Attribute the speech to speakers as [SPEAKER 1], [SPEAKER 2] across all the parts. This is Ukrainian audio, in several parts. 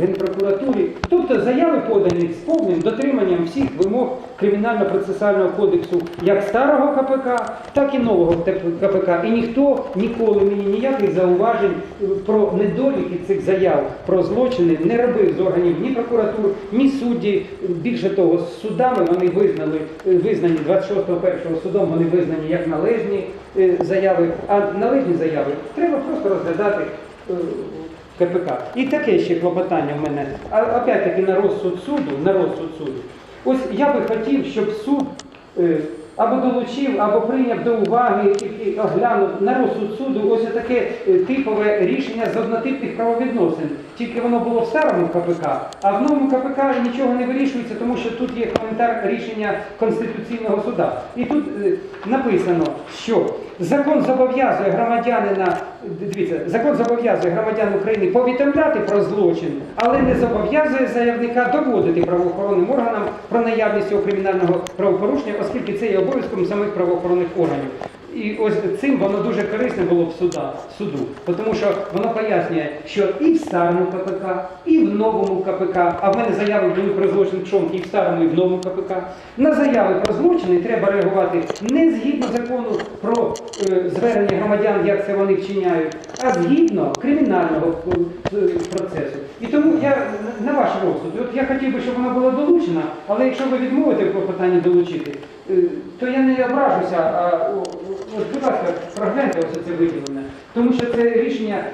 [SPEAKER 1] Генпрокуратурі. Тобто заяви подані з повним дотриманням всіх вимог Кримінально-процесуального кодексу як старого КПК, так і нового КПК. І ніхто ніколи мені ніяких зауважень е, про недоліки цих заяв про злочини не робив з органів ні прокуратур, ні судді. Більше того, з судами вони визнали, е, визнані 26.1 судом, вони визнані як належні е, заяви, а належні заяви треба просто розглядати. КПК. І таке ще клопотання в мене. А опять-таки на розсуд суду, на розсуд суду. Ось я би хотів, щоб суд е, або долучив, або прийняв до уваги, і оглянув на розсуд суду ось таке е, типове рішення з однотипних правовідносин. Тільки воно було в старому КПК, а в новому КПК нічого не вирішується, тому що тут є коментар рішення Конституційного суда. І тут е, написано, що закон зобов'язує громадянина, дивіться, закон зобов'язує громадян України повідомляти про злочин, але не зобов'язує заявника доводити правоохоронним органам про наявність цього кримінального правопорушення, оскільки це є обов'язком самих правоохоронних органів. І ось цим воно дуже корисне було б суда, суду, тому що воно пояснює, що і в старому КПК, і в новому КПК, а в мене заяви були про злочин Пшонки і в старому, і в новому КПК. На заяви про злочини треба реагувати не згідно закону про е, звернення громадян, як це вони вчиняють, а згідно кримінального е, процесу. І тому я на- ваш розсуд, от я хотів би, щоб вона була долучена, але якщо ви відмовите в клопотанні долучити, е, то я не ображуся, а от, будь ласка, прогляньте ось це виділене. Тому що це рішення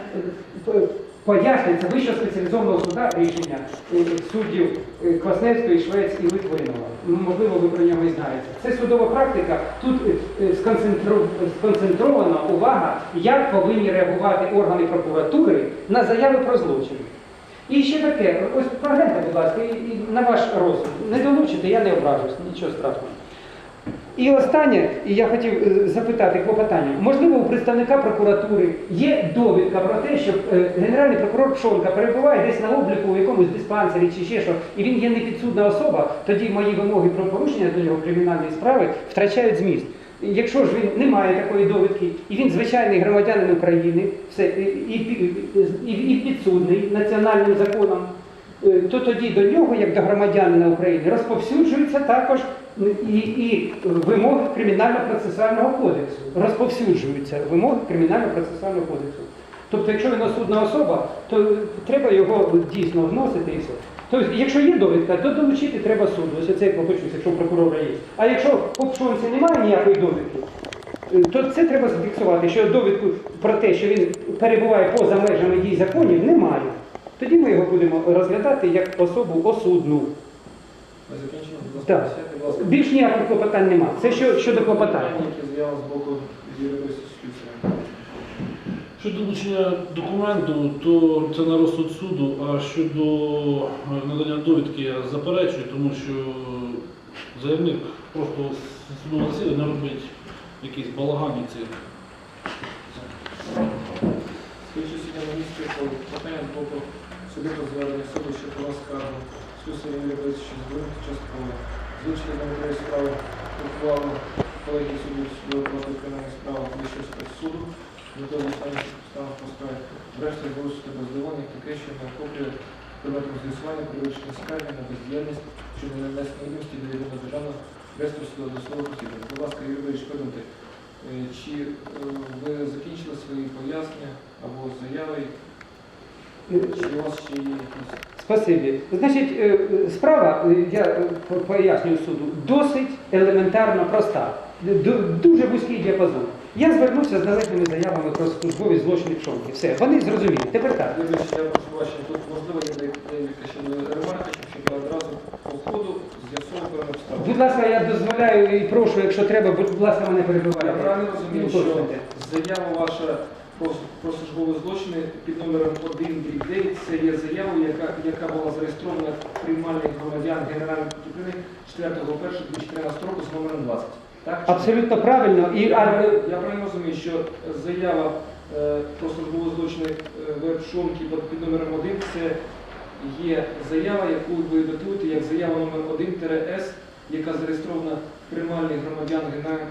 [SPEAKER 1] е, пояснюється Вищого спеціалізованого суда рішення е, суддів е, Квасневської, Швець і Литвинова. Ну, Можливо, ви про нього і знаєте. Це судова практика. Тут е, е, сконцентрована увага, як повинні реагувати органи прокуратури на заяви про злочин. І ще таке, ось прогляньте, будь ласка, і на ваш розсуд. Не долучите, я не ображусь, нічого страшного. І останнє, і я хотів е, запитати клопотання. Можливо, у представника прокуратури є довідка про те, що е, генеральний прокурор Пшонка перебуває десь на обліку у якомусь диспансері чи ще що, і він є непідсудна особа, тоді мої вимоги про порушення до нього кримінальної справи втрачають зміст. Якщо ж він не має такої довідки, і він звичайний громадянин України, все, і, і, і, підсудний національним законом, е, то тоді до нього, як до громадянина України, розповсюджуються також і, і вимоги Кримінально-процесуального кодексу. Розповсюджуються вимоги Кримінально-процесуального кодексу. Тобто, якщо він осудна особа, то треба його дійсно вносити і все. Тобто, якщо є довідка, то долучити треба суду. Ось це я якщо у прокурора є. А якщо по Пшонці немає ніякої довідки, то це треба зафіксувати, що довідку про те, що він перебуває поза межами дій законів, немає. Тоді ми його будемо розглядати як особу осудну.
[SPEAKER 2] Ми закінчимо,
[SPEAKER 1] Так. Більш ніяких клопотань немає. Це що, щодо клопотань.
[SPEAKER 2] Питання, з боку.
[SPEAKER 3] Щодо долучення документу, то це на розсуд суду, а щодо е, надання довідки я заперечую, тому що заявник просто судового засідання не робить якийсь балаган і цирк.
[SPEAKER 2] Слідчі суддя на місці по питання з боку судового звернення суду, що про вас скаргу. Слюсарі Юрій Борисович частково. На матеріалі справи ухвалу колегії суддів судової проти справи Вищого спецсуду. Метою останніх підстав по справі. Врешті без здивування таке, що не охоплює предметом з'ясування перевищення скарги на бездіяльність щодо нанесення відомості до єдиного державного реєстру судового досудового розслідування. Будь ласка, Юрій Борисович, подумайте, е, чи е, ви закінчили свої пояснення або заяви, чи у вас ще є якісь
[SPEAKER 1] Спасибі. Значить, е, справа, е, я е, пояснюю суду, досить елементарно проста. Дуже вузький діапазон. Я звернувся з належними заявами про службові злочини Пшонки. Все, вони зрозуміли. Тепер так.
[SPEAKER 2] Я прошу бачення, тут можливо є деяка ще ремарка, щоб одразу по ходу з'ясовував певну обставину.
[SPEAKER 1] Будь ласка, я дозволяю і прошу, якщо треба, будь ласка, мене перебивайте.
[SPEAKER 2] Я правильно розумію, що заява ваша про, службові злочини під номером 1 9 це є заява, яка, яка була зареєстрована в приймальних громадян Генеральної України 4.1.2014 року з номером 20. Так?
[SPEAKER 1] Абсолютно правильно. І,
[SPEAKER 2] Я, я правильно розумію, що заява е, про службові злочини е, веб-шонки під, під номером 1 це є заява, яку ви датуєте як заява номер 1-С, яка зареєстрована в приймальних громадян Генеральної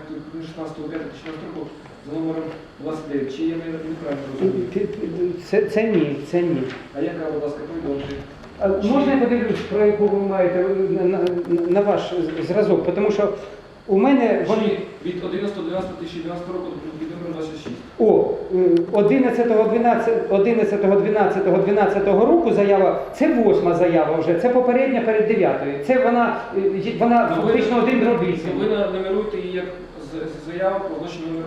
[SPEAKER 2] 16 року за номером 29. Чи я не- неправильно розумію?
[SPEAKER 1] це, це ні, це ні.
[SPEAKER 2] А яка, будь ласка, повідомте?
[SPEAKER 1] А Можна я подивлюсь, про яку ви маєте на, на, на ваш зразок? Тому що у мене вони.
[SPEAKER 2] Чи від 11.12.2012 року до номером 26.
[SPEAKER 1] О, е, 11, 12, 11, 12, 12 року заява, це восьма заява вже, це попередня перед дев'ятою. Це вона, е, вона
[SPEAKER 2] Ну,
[SPEAKER 1] фактично один дроб
[SPEAKER 2] Ви
[SPEAKER 1] вісім.
[SPEAKER 2] її як з- заяву про злочин номер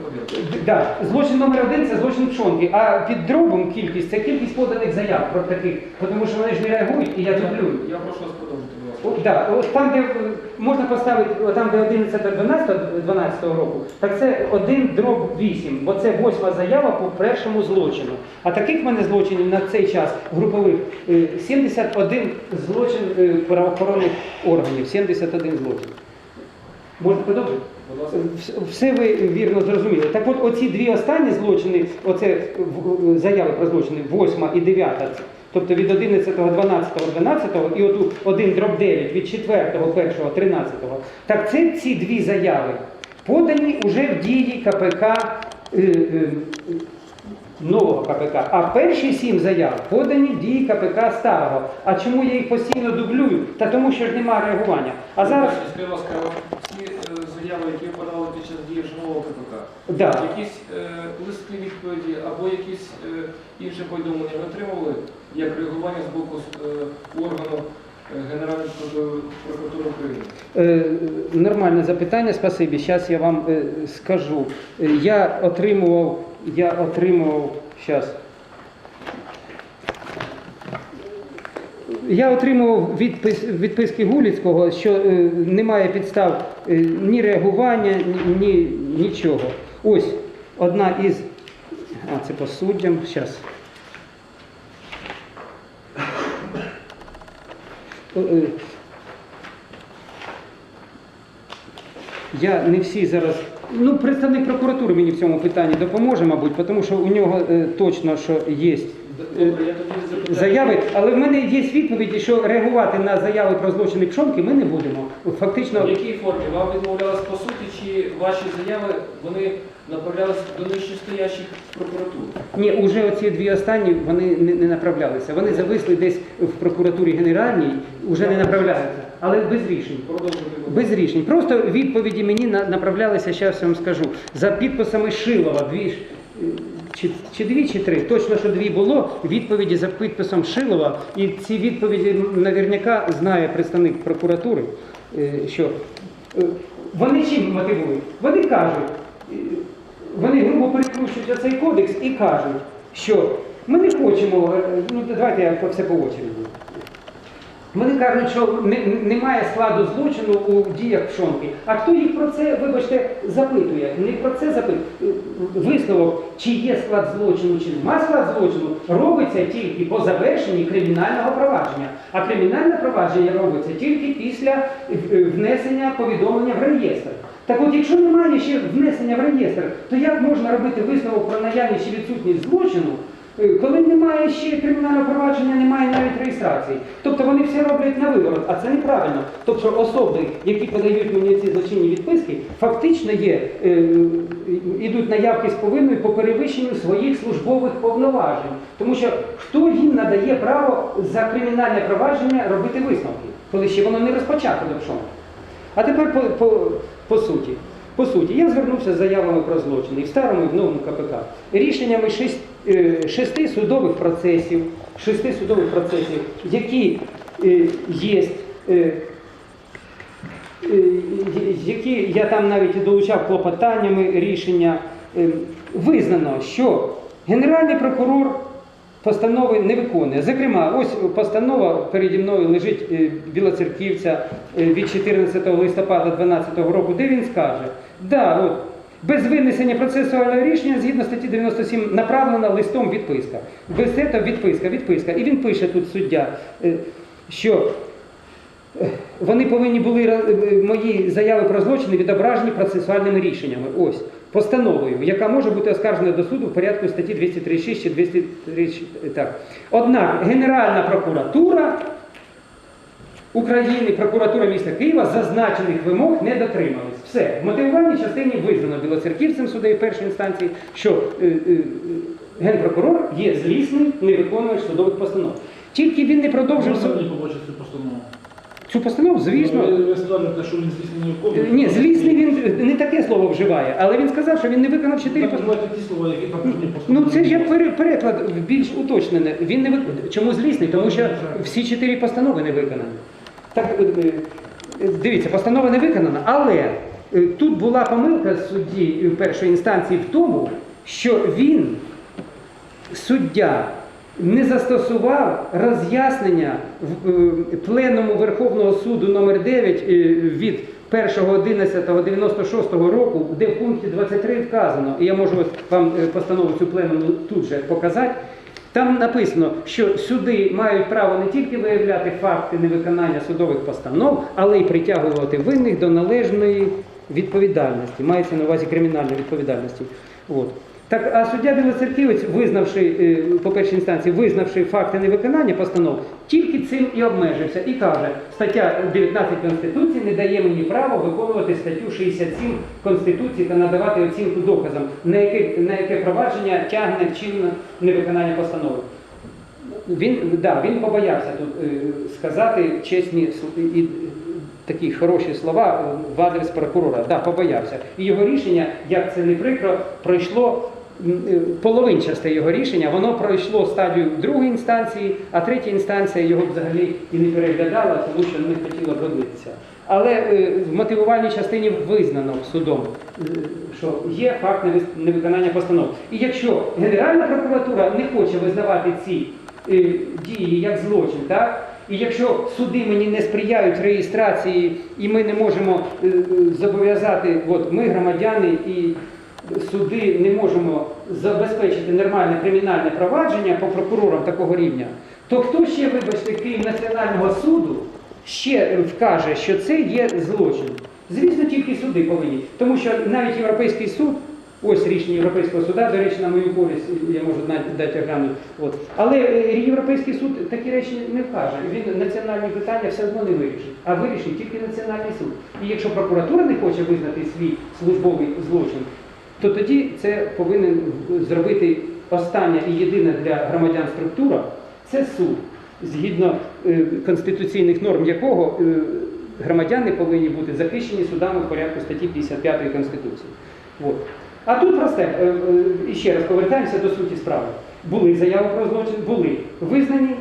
[SPEAKER 2] 1.
[SPEAKER 1] Да, злочин номер один це злочин пшонки, а під дробом кількість це кількість поданих заяв про таких, тому що вони ж не реагують і я дублюю.
[SPEAKER 2] Я прошу вас продовжити, будь
[SPEAKER 1] О, да, от там, де е, можна поставити, там, де 11 12, 12 року, так це 1 дроб 8, бо це восьма заява по першому злочину. А таких в мене злочинів на цей час групових е, 71 злочин е, правоохоронних органів, 71 злочин. Можна продовжити? Все ви вірно зрозуміли. Так от оці дві останні злочини, оце заяви про злочини, 8 і 9, тобто від 11, 12, 12 і оту 1 дроб 9 від 4, 1, 13, так це ці дві заяви подані уже в дії КПК е, е, нового КПК. А перші сім заяв подані в дії КПК старого. А чому я їх постійно дублюю? Та тому що ж немає реагування. А зараз
[SPEAKER 2] Скажіть, будь ласка, ці е, заяви, які ви подали під час КПК,
[SPEAKER 1] да.
[SPEAKER 2] якісь е, листи відповіді або якісь е, інші повідомлення ви отримували як реагування з боку е, органу е, Генеральної прокуратури України?
[SPEAKER 1] Е, Нормальне запитання, спасибі. Зараз я вам е, скажу. Я отримував, я отримував, зараз. Я отримував відпис, відписки Гуліцького, що е, немає підстав е, ні реагування, ні, ні нічого. Ось одна із. А, це по суддям. Зараз. Я не всі зараз. Ну, представник прокуратури мені в цьому питанні допоможе, мабуть, тому що у нього е, точно що є
[SPEAKER 2] Добре, я тоді запитаю.
[SPEAKER 1] заяви, але в мене є відповіді, що реагувати на заяви про злочини пшонки ми не будемо. Фактично,
[SPEAKER 2] В якій формі? Вам відмовлялись по суті, чи ваші заяви вони направлялись до нижчестоящих прокуратур?
[SPEAKER 1] ні, уже оці дві останні вони не, не направлялися. Вони зависли десь в прокуратурі генеральній, вже не направляються, але без рішень.
[SPEAKER 2] Продовжуйте. будь.
[SPEAKER 1] Без рішень. Просто відповіді мені на- направлялися, зараз я вам скажу, за підписами Шилова. Дві ж, е, чи, чи дві, чи три. Точно, що дві було. Відповіді за підписом Шилова. І ці відповіді наверняка знає представник прокуратури, е, що е, вони чим мотивують? Вони кажуть, е, вони грубо перекручують цей кодекс і кажуть, що ми не хочемо, ну давайте я все по очереді. Вони кажуть, що немає складу злочину у діях пшонки. А хто їх про це, вибачте, запитує? Не про це запитує. Висновок, чи є склад злочину, чи немає склад злочину, робиться тільки по завершенні кримінального провадження. А кримінальне провадження робиться тільки після е, внесення повідомлення в реєстр. Так от, якщо немає ще внесення в реєстр, то як можна робити висновок про наявність чи відсутність злочину, Коли немає ще кримінального провадження, немає навіть реєстрації. Тобто вони все роблять на виворот, а це неправильно. Тобто особи, які подають мені ці злочинні відписки, фактично є, е, ідуть на явки з повинною по перевищенню своїх службових повноважень. Тому що хто їм надає право за кримінальне провадження робити висновки, коли ще воно не розпочато до. А тепер по, по, по суті. По суті, я звернувся з заявами про злочини і в старому, і в новому КПК. Рішеннями е, шести судових процесів, шести судових процесів, які е, є, е, які я там навіть долучав клопотаннями рішення, визнано, що Генеральний прокурор постанови не виконує. Зокрема, ось постанова переді мною лежить Білоцерківця від 14 листопада 2012 року, де він скаже, да, от, без винесення процесуального рішення згідно статті 97 направлена листом відписка. Без цього відписка, відписка. І він пише тут суддя, е, що е, вони повинні були е, мої заяви про злочини відображені процесуальними рішеннями. Ось постановою, яка може бути оскаржена до суду в порядку статті 236 чи 236. Так. Однак Генеральна прокуратура України, прокуратура міста Києва зазначених вимог не дотримались. Все, в мотивувальній частині визнано білоцерківцем судової першої інстанції, що е, е, генпрокурор є злісний невиконувач судових постанов. Тільки він не продовжив
[SPEAKER 3] Можна мені побачити цю постанову?
[SPEAKER 1] цю постанову, звісно.
[SPEAKER 3] Ви, ви скажете, що він здійснений в
[SPEAKER 1] Е, Ні, злісний він не таке слово вживає, але він сказав, що він не виконав чотири
[SPEAKER 3] Так,
[SPEAKER 1] постанови.
[SPEAKER 3] ті слова, які там постанови.
[SPEAKER 1] Ну це ж як пере- переклад більш уточнене. Він не вик- Чому злісний? Тому що всі чотири постанови не виконані. Так, е, е, дивіться, постанова не виконана, але е, тут була помилка судді першої інстанції в тому, що він, суддя, не застосував роз'яснення в пленуму Верховного суду номер 9 е, від 1.11.96 року, де в пункті 23 вказано, і я можу вам постанову цю пленуму тут же показати. Там написано, що суди мають право не тільки виявляти факти невиконання судових постанов, але й притягувати винних до належної відповідальності. Мається на увазі кримінальної відповідальності. От. Так, а суддя Білоцерківець, визнавши е, по першій інстанції, визнавши факти невиконання постанов, тільки цим і обмежився і каже, стаття 19 Конституції не дає мені права виконувати статтю 67 Конституції та надавати оцінку доказам, на яке, на яке провадження тягне вчинне невиконання постанови. Він, да, він побоявся тут е, сказати чесні і, такі хороші слова е, в адрес прокурора. Да, побоявся. І його рішення, як це не прикро, пройшло половинчасте його рішення, воно пройшло стадію другої інстанції, а третя інстанція його взагалі і не переглядала, тому що не хотіла продивитися. Але е, в мотивувальній частині визнано судом, е, що є факт невиконання постанов. І якщо Генеральна прокуратура не хоче визнавати ці е, дії як злочин, так? І якщо суди мені не сприяють реєстрації, і ми не можемо е, е, зобов'язати, от ми громадяни і суди не можемо забезпечити нормальне кримінальне провадження по прокурорам такого рівня, то хто ще, вибачте, крім Національного суду, ще вкаже, що це є злочин? Звісно, тільки суди повинні. Тому що навіть Європейський суд, ось рішення Європейського суда, до речі, на мою користь, я можу дати огляну. От. Але е, Європейський суд такі речі не вкаже. Він національні питання все одно не вирішить, а вирішить тільки Національний суд. І якщо прокуратура не хоче визнати свій службовий злочин, то тоді це повинен зробити остання і єдина для громадян структура це суд, згідно е, конституційних норм якого е, громадяни повинні бути захищені судами в порядку статті 55 Конституції. От. А тут просте, е, і ще раз повертаємося до суті справи. Були заяви про злочин, були визнані,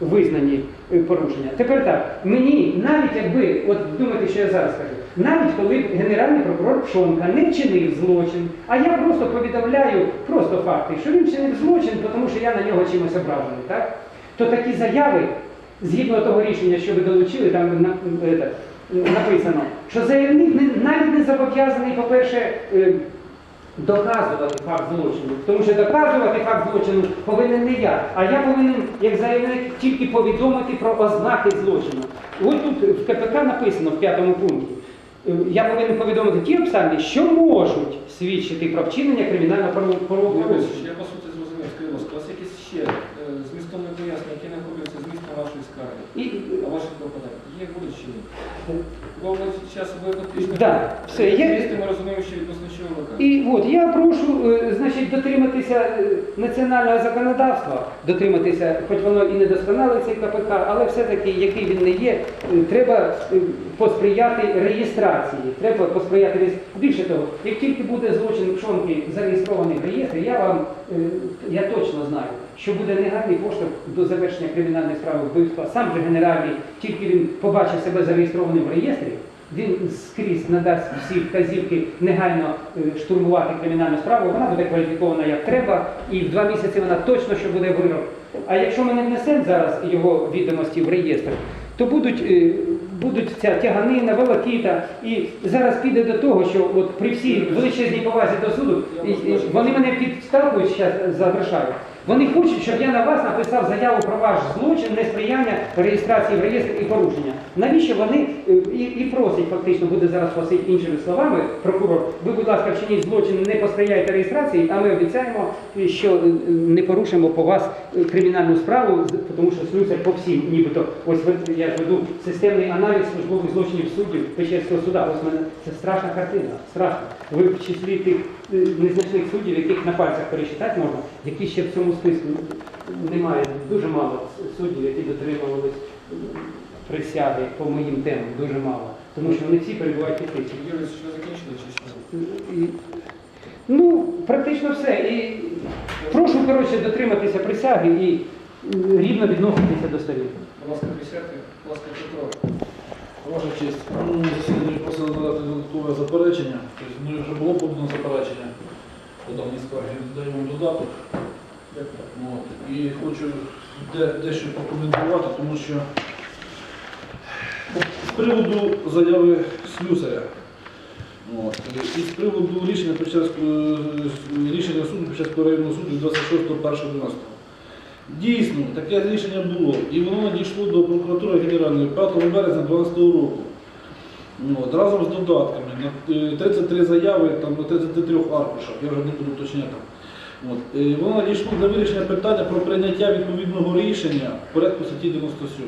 [SPEAKER 1] визнані порушення. Тепер так, мені навіть якби, от думайте, що я зараз скажу, навіть коли генеральний прокурор Пшонка не вчинив злочин, а я просто повідомляю просто факти, що він вчинив злочин, тому що я на нього чимось ображений, так? то такі заяви, згідно того рішення, що ви долучили, там на- е, написано, що заявник навіть не зобов'язаний, по-перше, е, доказувати факт злочину. Тому що доказувати факт злочину повинен не я, а я повинен, як заявник, тільки повідомити про ознаки злочину. Ось тут в КПК написано в п'ятому пункті. е, Я повинен повідомити ті обставини, що можуть свідчити про вчинення кримінального право- правопорушення.
[SPEAKER 2] Я по суті зрозумів, ласка, у вас якісь ще е, змістовні пояснення, які знаходяться змістом вашої скарги,
[SPEAKER 1] І,
[SPEAKER 2] а ваших клопотань? Є будуть чи ні? Бо ми зараз.
[SPEAKER 1] Да, все,
[SPEAKER 2] Змісти ми розуміємо, що відносно кажете.
[SPEAKER 1] І от я прошу, е, значить, дотриматися е, національного законодавства, дотриматися, хоч воно і не досконале цей КПК, але все-таки, який він не є, е, треба посприяти реєстрації. Треба посприяти реєс- Більше того, як тільки буде злочин пшонки зареєстрований в реєстрі, я вам я точно знаю, що буде негайний поштовх до завершення кримінальної справи вбивства. Сам же генеральний, тільки він побачив себе зареєстрованим в реєстрі. Він скрізь надасть всі вказівки негайно е, штурмувати кримінальну справу, вона буде кваліфікована як треба, і в два місяці вона точно що буде вирок. А якщо ми не внесемо зараз його відомості в реєстр, то будуть, е, будуть ця тяганина, волокіта, і зараз піде до того, що от при всій величезній повазі до суду, вони мене підстакують зараз загрошають. Вони хочуть, щоб я на вас написав заяву про ваш злочин, несприяння реєстрації в реєстр і порушення. Навіщо вони е, і, і просять фактично, буде зараз просити іншими словами, прокурор, ви, будь ласка, вчиніть злочин, не посприяйте реєстрації, а ми обіцяємо, е, що е, не порушимо по вас кримінальну справу, тому що слюсар по всім, нібито, ось я ж веду системний аналіз службових злочинів суддів Печерського суда. Ось мене це страшна картина, страшна. Ви в числі тих незначних суддів, яких на пальцях пересчитати можна, які ще в цьому списку немає Дуже мало суддів, які дотримувались присяги по моїм темам, дуже мало. Тому що вони всі перебувають під.
[SPEAKER 2] Сергій Юрійович, ви закінчили чи що?
[SPEAKER 1] Ну, практично все. І прошу, коротше, дотриматися присяги і рівно відноситися до сторін.
[SPEAKER 2] Будь ласка, присядьте. Будь ласка, Петро.
[SPEAKER 3] Ваша честь, ну, засідання просили надати додаткове заперечення. Тобто, ну, вже було подано заперечення по даній скаргі. Даю вам додаток. От. І хочу де- дещо прокоментувати, тому що з приводу заяви слюсаря. От. І з приводу рішення рішення суду Печерського районного суду від 26.01.12. Дійсно, таке рішення було, і воно надійшло до прокуратури Генеральної 5 березня 2012 року. От, разом з додатками на е, 33 заяви там, на 33 аркушах, я вже не буду уточняти. От, е, воно надійшло для вирішення питання про прийняття відповідного рішення в порядку статті 97.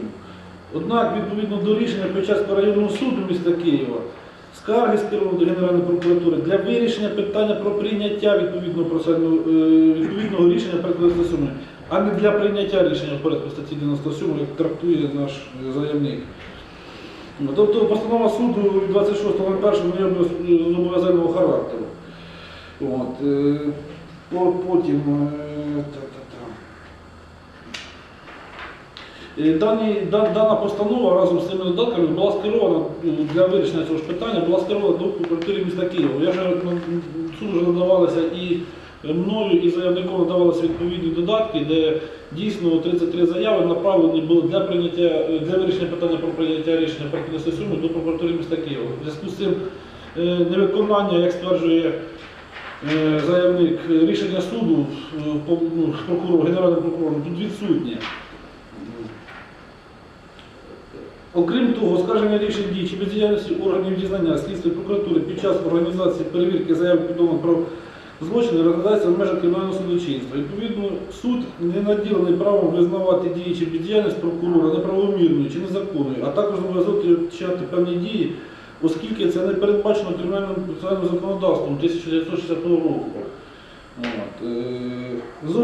[SPEAKER 3] Однак, відповідно до рішення Печерського районного суду міста Києва, скарги скеровано до Генеральної прокуратури для вирішення питання про прийняття відповідного, е, відповідного рішення порядку 97, а не для прийняття рішення в порядку статті 97, як трактує наш е, заявник. Тобто постанова суду від 26.01 не обов'яз- зобов'язального характеру. От, е, потім. е. Е, Дані, дана постанова разом з цими додатками була скерована е, для вирішення цього ж питання, була скерована до прокуратури міста Києва. Я вже ну, суд вже надавалося і мною, і заявником надавалися відповідні додатки, де дійсно 33 заяви направлені були для прийняття для вирішення питання про прийняття рішення про суми до прокуратури міста Києва. В зв'язку з цим е, невиконання, як стверджує е, заявник, рішення суду е, ну, прокурору, генеральним прокурором тут відсутнє. Окрім того, оскарження рішень дій чи бездіяльності органів дізнання, слідства прокуратури під час організації перевірки заяв повідомлень про злочини розглядається в межах кримінального судочинства. Відповідно, суд не наділений правом визнавати дії чи бездіяльність прокурора неправомірною чи незаконною, а також зобов'язати вчиняти певні дії, оскільки це не передбачено кримінальним процесуальним законодавством 1960 року. От, е, З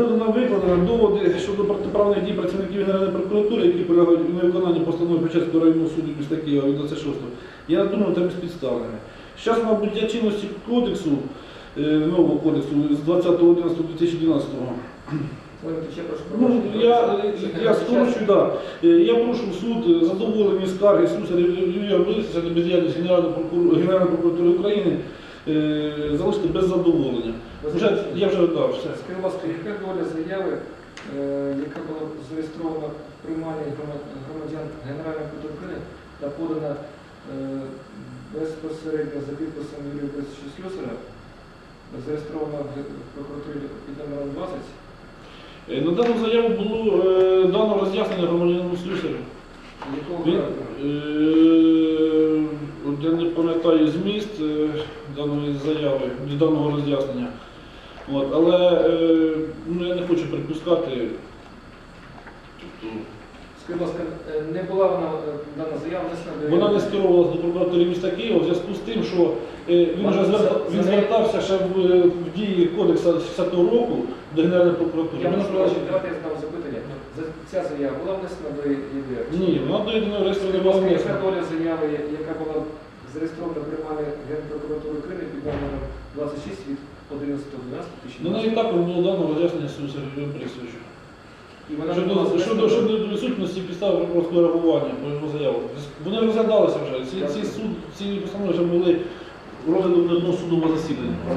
[SPEAKER 3] на доводи щодо протиправних дій працівників Генеральної прокуратури, які полягають у невиконанні постанови Печерського районного суду міста Києва від 26-го, я думаю, та безпідставними. З часу набуття чинності кодексу, нового кодексу з 20.11.2012
[SPEAKER 2] Олег,
[SPEAKER 3] Ну, я, я скорочу, да. Е, Я прошу суд е, задоволені скарги Слюсаря Юрія Борисовича на бездіяльність Генеральної прокуратури, Генеральної прокуратури України е, залишити без задоволення. Вже, я вже дав все.
[SPEAKER 2] Скажіть, будь ласка, яка доля заяви, е, яка була зареєстрована в приймальні громадян Генеральної прокуратури України та подана е, безпосередньо за підписом Юрія Борисовича Слюсара, зареєстрована в прокуратурі під номером 20,
[SPEAKER 3] Е, На дану заяву було е, дано роз'яснення громадянину Слюсарю.
[SPEAKER 2] якого
[SPEAKER 3] Він,
[SPEAKER 2] характеру?
[SPEAKER 3] е, от я не пам'ятаю зміст е, даної заяви, даного роз'яснення. От, але е, ну, я не хочу припускати. Тобто,
[SPEAKER 2] Скажіть, будь ласка, е, не була вона е, дана заява внесена до
[SPEAKER 3] Вона не скеровувалася до прокуратури міста Києва в зв'язку з тим, що е, він вже він звертався ще в, е, в дії кодексу 60-го року до Генеральної прокуратури.
[SPEAKER 2] Я прошу пробачення, давайте я задам запитання. За- Ця заява була внесена до ЄДР?
[SPEAKER 3] Ні, вона до єдиного реєстру не
[SPEAKER 2] Скажіть,
[SPEAKER 3] була
[SPEAKER 2] будь ласка, яка
[SPEAKER 3] внесена.
[SPEAKER 2] доля заяви, яка була зареєстрована в приймальні Генпрокуратури України під номером 26 від 11.12.2012?
[SPEAKER 3] Ну, навіть також було дано роз'яснення Юрію Борисовичу.
[SPEAKER 2] І вона
[SPEAKER 3] Щодо,
[SPEAKER 2] була
[SPEAKER 3] щодо, щодо
[SPEAKER 2] до-
[SPEAKER 3] відсутності підстав прокурорського реагування по його заяву. Вони розглядалися вже. Ці, ці, суд, ці постанови вже були розглядом на одному судовому засіданні.
[SPEAKER 2] Е,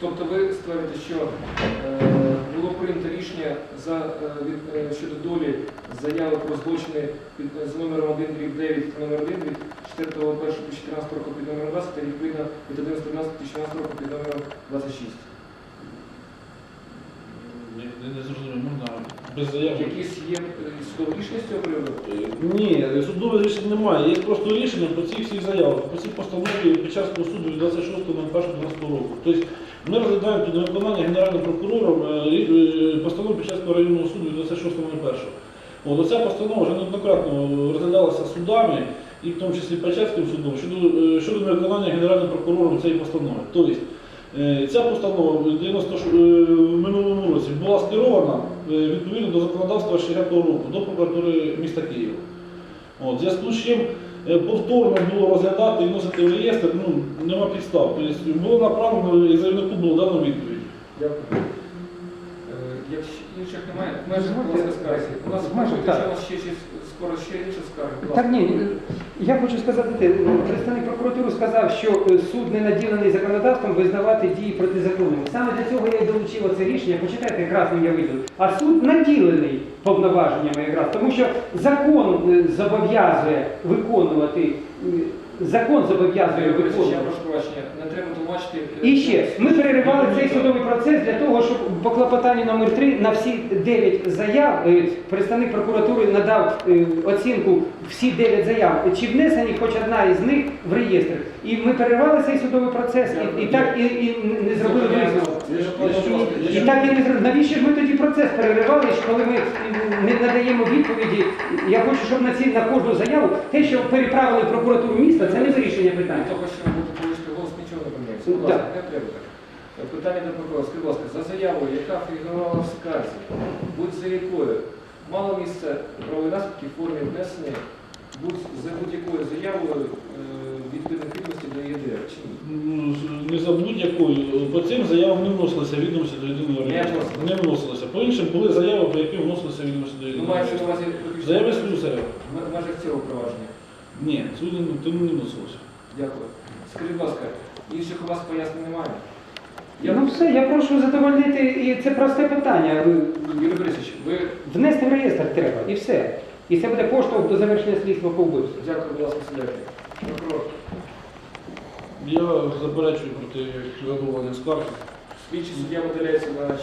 [SPEAKER 2] Тобто ви стверджуєте, що е, було прийнято рішення за, е, від, е, щодо долі заяви про злочини під, е, з номером 1 рік 9 номер 1 від 4.1.2014 року під номером 20 та відповідно від 11.11.2014 року під номером 26.
[SPEAKER 3] Не, не, не зрозумів, без заяви.
[SPEAKER 2] Якісь є е, судові рішення з цього приводу?
[SPEAKER 3] Ні, судових рішень немає. Є просто рішення по цих всіх заявах, по цій постанові Печерського суду від 26.01.12 року. Тобто ми розглядаємо тут невиконання Генеральним прокурором е, е, постанови Печерського районного суду від 26.01. От оця постанова вже неоднократно розглядалася судами, і в тому числі Печерським судом, щодо, щодо невиконання Генеральним прокурором цієї постанови. Тобто, ця постанова в 90 ш- е, в минулому році була скерована е, відповідно до законодавства 60-го року до прокуратури міста Києва. От, зв'язку з чим е, повторно було розглядати і вносити в реєстр, ну, нема підстав. Тобто було направлено і заявнику було дано відповідь.
[SPEAKER 2] Дякую. Е, інших немає, в межах ласка, скарги. У нас
[SPEAKER 1] В межах,
[SPEAKER 2] ще, ще скоро ще інші скарги.
[SPEAKER 1] Так ні, я хочу сказати, те, представник прокуратури сказав, що е, суд не наділений законодавством визнавати дії протизаконними. Саме для цього я і долучив це рішення. Почитайте, якраз я видів. А суд наділений повноваженнями якраз, тому що закон е, зобов'язує виконувати. е, Закон зобов'язує виконувати.
[SPEAKER 2] не треба тлумачити. е,
[SPEAKER 1] І ще ми переривали цей судовий процес для того, по клопотанню номер 3 на всі 9 заяв е, представник прокуратури надав е, оцінку всі 9 заяв, чи внесені хоч одна із них в реєстр. І ми переривали цей судовий процес і, і так і, і не зробили висновок. І так і не зробили. Навіщо ж ми тоді процес переривали, що коли ми не надаємо відповіді? Я хочу, щоб на ці на кожну заяву те, що переправили прокуратуру міста, це не вирішення питання.
[SPEAKER 2] Того, що голос, нічого не поміняється. Питання до прокурора. Скажіть, будь ласка, за заявою, яка фігурувала в скарзі, будь-за якою мало місце правові наслідки в формі внесення, будь за будь-якою заявою е, відповідних відомості до ЄДР, чи ні?
[SPEAKER 3] Ну, Не за будь-якою. По цим заявам не вносилися відомості до єдиного
[SPEAKER 2] Не вносилися.
[SPEAKER 3] Не вносилися. По іншим були заяви, по яким вносилися відомості до
[SPEAKER 2] Ну,
[SPEAKER 3] єдиного
[SPEAKER 2] мається на увазі
[SPEAKER 3] Заяви
[SPEAKER 2] в
[SPEAKER 3] слюсаря.
[SPEAKER 2] м- межах цього провадження.
[SPEAKER 3] Ні, тому не вносилося.
[SPEAKER 2] Дякую. Скажіть, будь ласка, інших у вас пояснень немає? Я...
[SPEAKER 1] Ну все, я прошу задовольнити, і це просте питання.
[SPEAKER 2] Юрій Борисович, ви
[SPEAKER 1] Внести в реєстр треба, і все. І це буде поштовх до завершення слідства по вбивству.
[SPEAKER 2] дякую, будь ласка, сідайте. Прокурор,
[SPEAKER 3] Я заперечую проти задоволення скарги.
[SPEAKER 2] слідчий суддя виділяється на